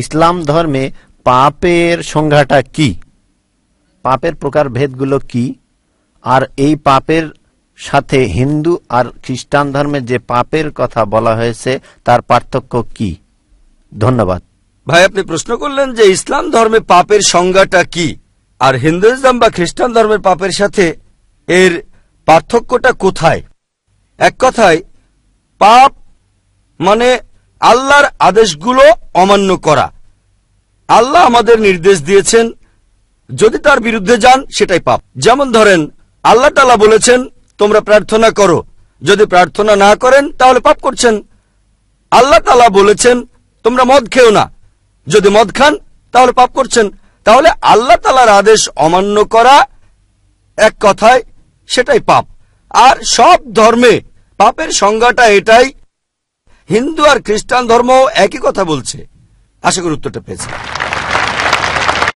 ইসলাম ধর্মে পাপের সংজ্ঞাটা কি? পাপের প্রকার ভেদগুলো কি? আর এই পাপের সাথে হিন্দু আর খ্রিস্টান ধর্মে যে পাপের কথা বলা হয়েছে, তার পার্থক্য কি? ধন্যবাদ। ভাই, আপনি প্রশ্ন করলেন যে ইসলাম ধর্মে পাপের সংজ্ঞাটা কি? আর হিন্দুইজম বা খ্রিস্টান ধর্মের পাপের সাথে এর পার্থক্যটা কোথায়? এক কথায়, পাপ মানে আল্লাহর আদেশগুলো অমান্য করা। আল্লাহ আমাদের নির্দেশ দিয়েছেন, যদি তার বিরুদ্ধে যান, সেটাই পাপ। যেমন ধরেন, আল্লাহ তালা বলেছেন, তোমরা প্রার্থনা করো। যদি প্রার্থনা না করেন, তাহলে পাপ করছেন। আল্লাহ তালা বলেছেন, তোমরা মদ খেও না। যদি মদ খান, তাহলে পাপ করছেন। তাহলে আল্লাহ তালার আদেশ অমান্য করা এক কথায়, সেটাই পাপ। আর সব ধর্মে পাপের সংজ্ঞাটা এটাই হিন্দু আর খ্রিস্টান ধর্ম একই কথা বলছে। আশা করি উত্তরটা পেয়েছে।